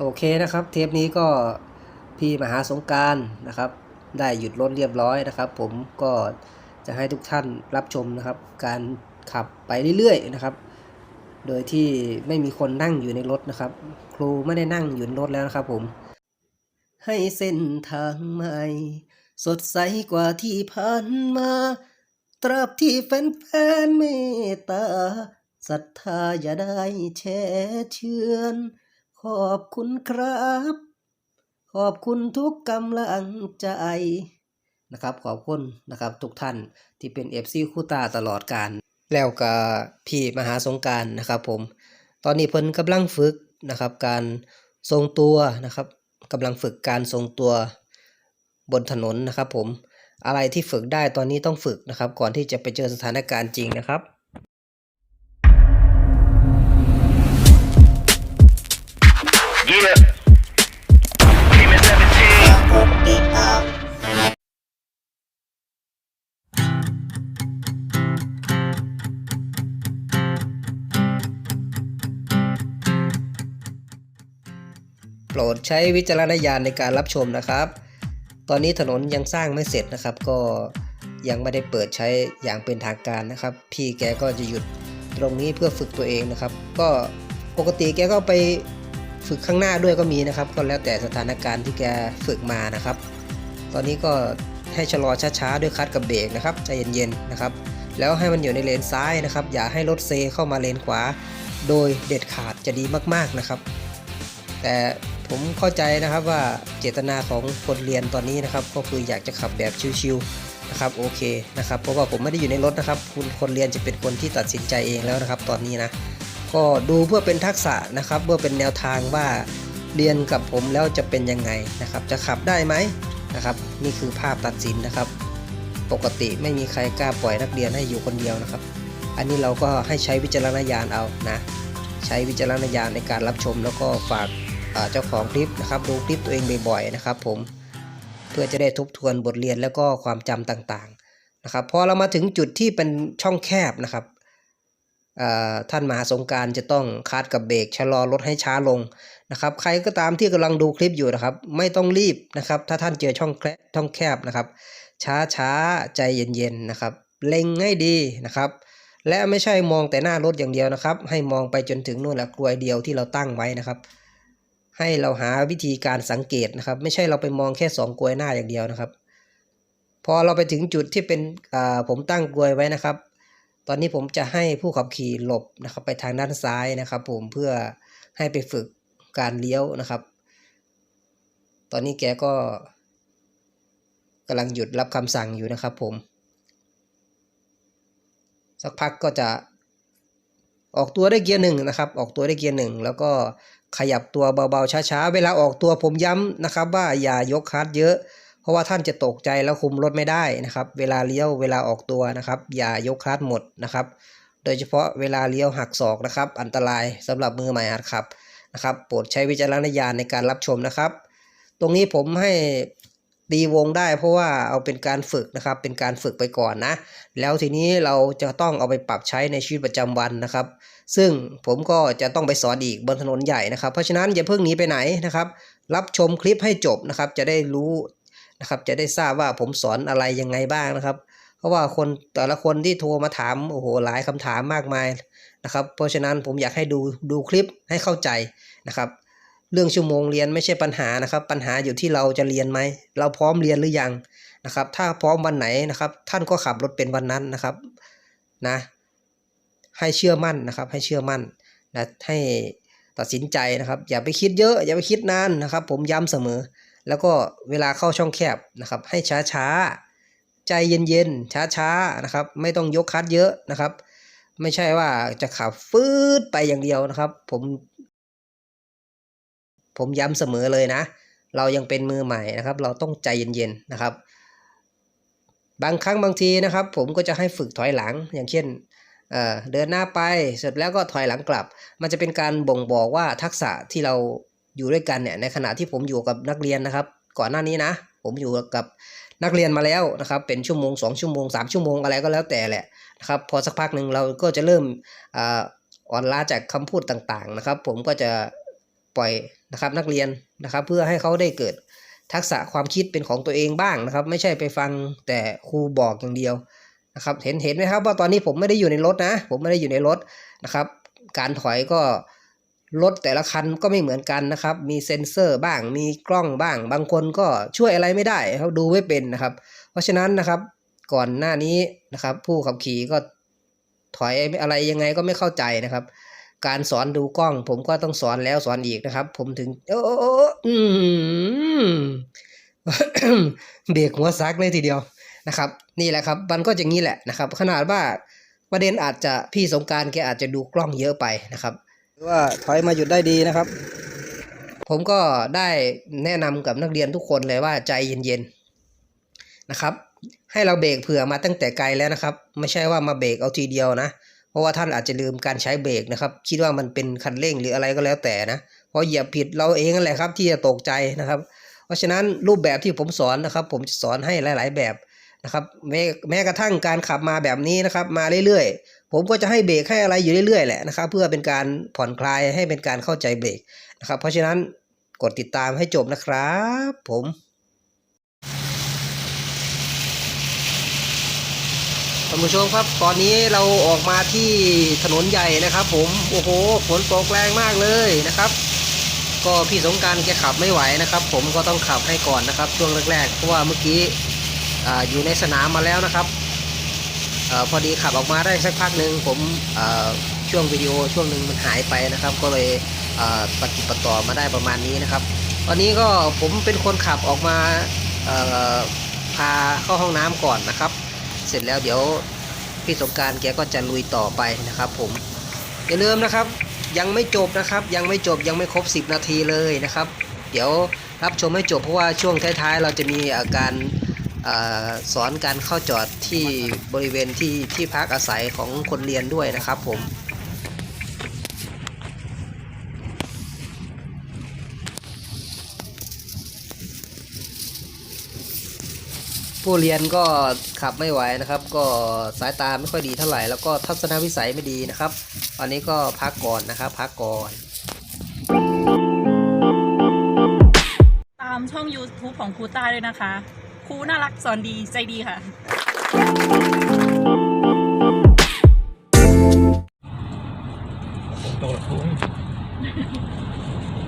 โอเคนะครับ เทปนี้ก็พี่มหาสงการนะครับ ได้หยุดรถเรียบร้อยนะครับ ผมก็จะให้ทุกท่านรับชมนะครับ การขับไปเรื่อยๆนะครับ โดยที่ไม่มีคนนั่งอยู่ในรถนะครับ ครูไม่ได้นั่งอยู่ในรถแล้วนะครับ ผม ให้เส้นทางใหม่ สดใสกว่าที่ผ่านมา ตราบที่แฟนๆเมตตาศรัทธาอย่าได้แช่เชือน ขอบคุณครับ ขอบคุณทุกกำลังใจนะครับ ขอบคุณนะครับ ทุกท่านที่เป็นเอฟซีคู่ตาตลอดการ แล้วก็พี่มหาสงการนะครับผม ตอนนี้เพิ่นกำลังฝึกนะครับ การทรงตัวนะครับกำลังฝึกการทรงตัวบนถนนนะครับ ผมอะไรที่ฝึกได้ตอนนี้ต้องฝึกนะครับ ก่อนที่จะไปเจอสถานการณ์จริงนะครับ Yeah. Team is 17. โปรดใช้วิจารณญาณในการรับชมนะครับ ตอนนี้ถนนยังสร้างไม่เสร็จนะครับ ก็ยังไม่ได้เปิดใช้อย่างเป็นทางการนะครับ พี่แกก็จะหยุดตรงนี้เพื่อฝึกตัวเองนะครับ ก็ปกติแกก็ไป ฝึกข้างหน้าด้วยก็มีนะครับ ก็แล้วแต่สถานการณ์ที่แกฝึกมานะครับ ตอนนี้ก็ให้ชะลอช้าๆด้วยคัดกับเบรกนะครับใจเย็นๆนะครับ แล้วให้มันอยู่ในเลนซ้ายนะครับ อย่าให้รถเซเข้ามาเลนขวา โดยเด็ดขาดจะดีมากๆนะครับ แต่ผมเข้าใจนะครับว่าเจตนาของคนเรียนตอนนี้นะครับ ก็คืออยากจะขับแบบชิวๆนะครับโอเคนะครับเพราะว่าผมไม่ได้อยู่ในรถนะครับ คุณคนเรียนจะเป็นคนที่ตัดสินใจเองแล้วนะครับ ตอนนี้นะ ก็ดูเพื่อเป็นทักษะนะครับเพื่อเป็นแนวทางว่าเรียนกับผมแล้วจะเป็นยังไงนะครับ จะขับได้ไหมนะครับ นี่คือภาพตัดสินนะครับ ปกติไม่มีใครกล้าปล่อยนักเรียนให้อยู่คนเดียวนะครับ อันนี้เราก็ให้ใช้วิจารณญาณเอานะใช้วิจารณญาณในการรับชม แล้วก็ฝากเจ้าของคลิปนะครับดูคลิปตัวเองบ่อยๆนะครับ ผมเพื่อจะได้ทบทวนบทเรียนแล้วก็ความจำต่างๆนะครับพอเรามาถึงจุดที่เป็นช่องแคบนะครับ ท่านมหาสงการจะต้องคาดกับเบรกชะลอรถให้ช้าลงนะครับ ใครก็ตามที่กำลังดูคลิปอยู่นะครับ ไม่ต้องรีบนะครับ ถ้าท่านเจอช่องแคบช่องแคบนะครับ ช้าๆใจเย็นๆนะครับ เล็งให้ดีนะครับ และไม่ใช่มองแต่หน้ารถอย่างเดียวนะครับ ให้มองไปจนถึงนู่นแหละกลวยเดียวที่เราตั้งไว้นะครับ ให้เราหาวิธีการสังเกตนะครับ ไม่ใช่เราไปมองแค่สองกลวยหน้าอย่างเดียวนะครับ พอเราไปถึงจุดที่เป็นผมตั้งกลวยไว้นะครับ ตอนนี้ผมจะให้ผู้ขับขี่หลบนะครับไปทางด้านซ้ายนะครับ ผมเพื่อให้ไปฝึกการเลี้ยวนะครับ ตอนนี้แกก็กำลังหยุดรับคำสั่งอยู่นะครับ ผม สักพักก็จะออกตัวได้เกียร์หนึ่งนะครับ ออกตัวได้เกียร์หนึ่งแล้วก็ขยับตัวเบาๆช้าๆ เวลาออกตัวผมย้ำนะครับ ว่าอย่ายกคลัตช์เยอะ ราะว่าท่านจะตกใจแล้วคุมรถไม่ได้นะครับ เวลาเลี้ยวเวลาออกตัวนะครับ อย่ายกคลัตช์หมดนะครับ โดยเฉพาะเวลาเลี้ยวหักศอกนะครับ อันตรายสำหรับมือใหม่หัดขับนะครับ โปรดใช้วิจารณญาณในการรับชมนะครับ ตรงนี้ผมให้ตีวงได้เพราะว่าเอาเป็นการฝึกนะครับ เป็นการฝึกไปก่อนนะ แล้วทีนี้เราจะต้องเอาไปปรับใช้ในชีวิตประจำวันนะครับ ซึ่งผมก็จะต้องไปสอนอีกบนถนนใหญ่นะครับ เพราะฉะนั้นอย่าเพิ่งหนีไปไหนนะครับ รับชมคลิปให้จบนะครับ จะได้รู้ นะครับจะได้ทราบว่าผมสอนอะไรยังไงบ้างนะครับ เพราะว่าคนแต่ละคนที่โทรมาถามโอ้โหหลายคำถามมากมายนะครับ เพราะฉะนั้นผมอยากให้ดูดูคลิปให้เข้าใจนะครับเรื่องชั่วโมงเรียนไม่ใช่ปัญหานะครับ ปัญหาอยู่ที่เราจะเรียนไหม เราพร้อมเรียนหรือยังนะครับ ถ้าพร้อมวันไหนนะครับ ท่านก็ขับรถเป็นวันนั้นนะครับนะ ให้เชื่อมั่นนะครับ ให้เชื่อมั่นนะให้ตัดสินใจนะครับ อย่าไปคิดเยอะ อย่าไปคิดนานนะครับ ผมย้ำเสมอ แล้วก็เวลาเข้าช่องแคบนะครับ ให้ช้าช้าๆใจเย็นเย็นช้าช้าๆนะครับ ไม่ต้องยกคัดเยอะนะครับ ไม่ใช่ว่าจะขับฟืดไปอย่างเดียวนะครับ ผม ผมย้ำเสมอเลยนะ เรายังเป็นมือใหม่นะครับ เราต้องใจเย็นๆนะครับ บางครั้งบางทีนะครับ ผมก็จะให้ฝึกถอยหลัง อย่างเช่นเเดินหน้าไปเสร็จแล้วก็ถอยหลังกลับ มันจะเป็นการบ่งบอกว่าทักษะที่เรา อยู่ด้วยกันเนี่ยในขณะที่ผมอยู่กับนักเรียนนะครับ ก่อนหน้านี้นะ ผมอยู่กับนักเรียนมาแล้วนะครับ เป็นชั่วโมง 2 ชั่วโมง 3 ชั่วโมงอะไรก็แล้วแต่แหละนะครับพอสักพักหนึ่งเราก็จะเริ่มอ่าอ่อนล้าจากคำพูดต่างๆนะครับ ผมก็จะปล่อยนะครับนักเรียนนะครับ เพื่อให้เขาได้เกิดทักษะความคิดเป็นของตัวเองบ้างนะครับ ไม่ใช่ไปฟังแต่ครูบอกอย่างเดียวนะครับ เห็นเห็นไหมครับว่าตอนนี้ผมไม่ได้อยู่ในรถนะ ผมไม่ได้อยู่ในรถนะครับ การถอยก็ รถแต่ละคันก็ไม่เหมือนกันนะครับ มีเซ็นเซอร์บ้าง มีกล้องบ้าง บางคนก็ช่วยอะไรไม่ได้เขาดูไม่เป็นนะครับ เพราะฉะนั้นนะครับก่อนหน้านี้นะครับ ผู้ขับขี่ก็ถอยอะไรยังไงก็ไม่เข้าใจนะครับ การสอนดูกล้อง ผมก็ต้องสอนแล้วสอนอีกนะครับ ผมถึงโอ้โอ้อืมเบรกหัวซักเลยทีเดียวนะครับ นี่แหละครับมันก็อย่างนี้แหละนะครับ ขนาดว่าประเด็นอาจจะพี่สงการแกอาจจะดูกล้องเยอะไปนะครับ ว่าถอยมาหยุดได้ดีนะครับ ผมก็ได้แนะนำกับนักเรียนทุกคนเลยว่าใจเย็นๆนะครับ ให้เราเบรกเผื่อมาตั้งแต่ไกลแล้วนะครับ ไม่ใช่ว่ามาเบรกเอาทีเดียวนะ เพราะว่าท่านอาจจะลืมการใช้เบรกนะครับ คิดว่ามันเป็นคันเร่งหรืออะไรก็แล้วแต่นะเพราะเหยียบผิดเราเองนั่นแหละครับ ที่จะตกใจนะครับเพราะฉะนั้นรูปแบบที่ผมสอนนะครับ ผมจะสอนให้หลาย ๆ แบบนะครับแม้แม้กระทั่งการขับมาแบบนี้นะครับ มาเรื่อย ๆ ผมก็จะให้เบรกให้อะไรอยู่เรื่อยๆแหละนะครับเพื่อเป็นการผ่อนคลายให้เป็นการเข้าใจเบรกนะครับเพราะฉะนั้นกดติดตามให้จบนะครับ ผมท่านผู้ชมครับ ตอนนี้เราออกมาที่ถนนใหญ่นะครับ ผมโอ้โหฝนตกแรงมากเลยนะครับ ก็พี่สงการแกขับไม่ไหวนะครับ ผมก็ต้องขับให้ก่อนนะครับ ช่วงแรกๆเพราะว่าเมื่อกี้อ่าอยู่ในสนามมาแล้วนะครับ อพอดีขับออกมาได้สักพักหนึ่งผมช่วงวิดีโอช่วงหนึ่งมันหายไปนะครับ ก็เลยอ่าปฏิดปต่อมาได้ประมาณนี้นะครับตอนนี้ก็ผมเป็นคนขับออกมาพาเข้าห้องน้ำก่อนนะครับ เสร็จแล้วเดี๋ยวพี่สงการแกก็จะลุยต่อไปนะครับ ผมอย่าลืมนะครับ ยังไม่จบนะครับ ยังไม่จบยังไม่ครบ 10 นาทีเลยนะครับ เดี๋ยวรับชมให้จบเพราะว่าช่วงท้ายๆ เราจะมีอาการ สอนการเข้าจอดที่บริเวณที่ที่พักอาศัยของคนเรียนด้วยนะครับผมผู้เรียนก็ขับไม่ไหวนะครับ ก็สายตาไม่ค่อยดีเท่าไหร่แล้วก็ทัศนวิสัยไม่ดีนะครับ ตอนนี้ก็พักก่อนนะครับ พักก่อน ตามช่อง YouTube ของครูต้าด้วยนะคะ ครูน่ารักสอนดีใจดีค่ะฝนตกแล้วทุ่ง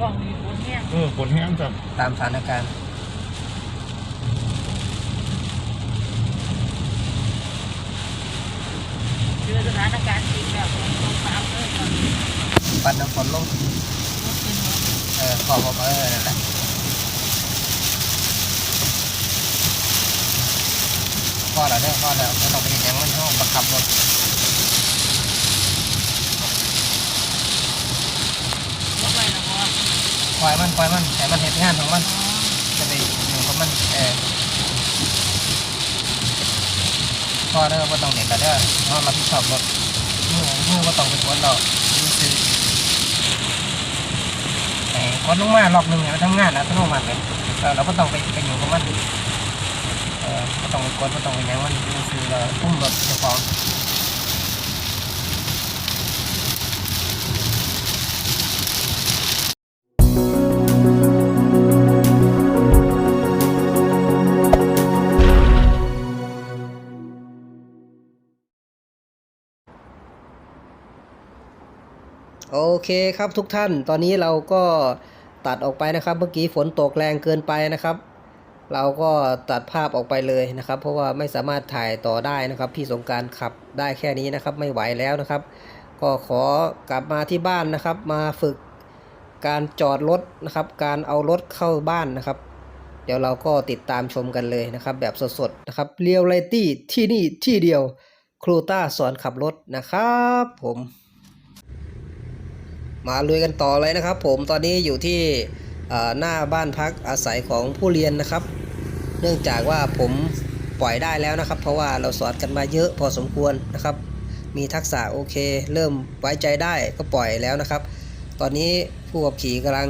หวังมีฝนแห้งเออฝนแห้งจัดตามสถานการณ์เจอสถานการณ์จริงแบบฝนตกน้ำเลยค่ะปัดน้ำฝนลงรถเป็นรถเออขอบอกเออนั่นแหละ พอแล้วเด้อพอแล้วไม่ต้องไปเห็นอย่างมันห้องบังคับรถรถอะไรนะพ่อปล่อยมันปล่อยมันแต่มันเห็นงานของมัน จะไปอยู่กับมันเออพอเด้อว่าต้องเด็กกันเด้อเพราะรับผิดชอบรถมือมือว่าต้องเป็นคนเราดูซื้อไอ้คนลงมารอบหนึ่งเนี่ยมันทำงานนะต้องลงมาเลยเออเราก็ต้องไปไปอยู่กับมัน เออก็ต้องกดก็ต้องยังมันดูซื้อเราอุ้มรถเจ้าของโอเคครับทุกท่าน ตอนนี้เราก็ตัดออกไปนะครับ เมื่อกี้ฝนตกแรงเกินไปนะครับ เราก็ตัดภาพออกไปเลยนะครับ เพราะว่าไม่สามารถถ่ายต่อได้นะครับ พี่สงการขับได้แค่นี้นะครับ ไม่ไหวแล้วนะครับ ก็ขอกลับมาที่บ้านนะครับ มาฝึกการจอดรถนะครับ การเอารถเข้าบ้านนะครับ เดี๋ยวเราก็ติดตามชมกันเลยนะครับ แบบสดๆนะครับเรียลไลตี้ที่นี่ที่เดียวครูต้าสอนขับรถนะครับผมมาลุยกันต่อเลยนะครับ ผมตอนนี้อยู่ที่หน้าบ้านพักอาศัยของผู้เรียนนะครับ เนื่องจากว่าผมปล่อยได้แล้วนะครับ เพราะว่าเราสอนกันมาเยอะพอสมควรนะครับ มีทักษะโอเค เริ่มไว้ใจได้ก็ปล่อยแล้วนะครับ ตอนนี้ผู้ขับขี่กำลัง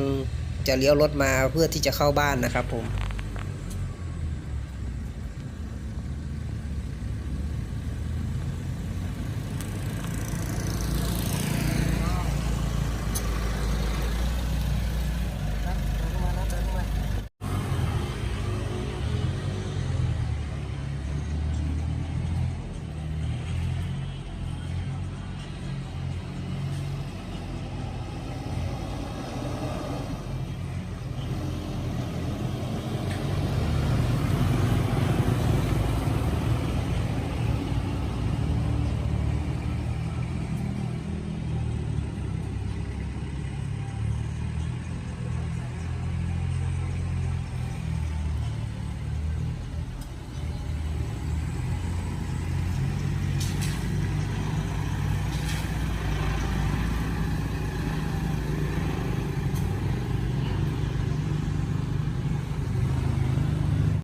จะเลี้ยวรถมาเพื่อที่จะเข้าบ้านนะครับผม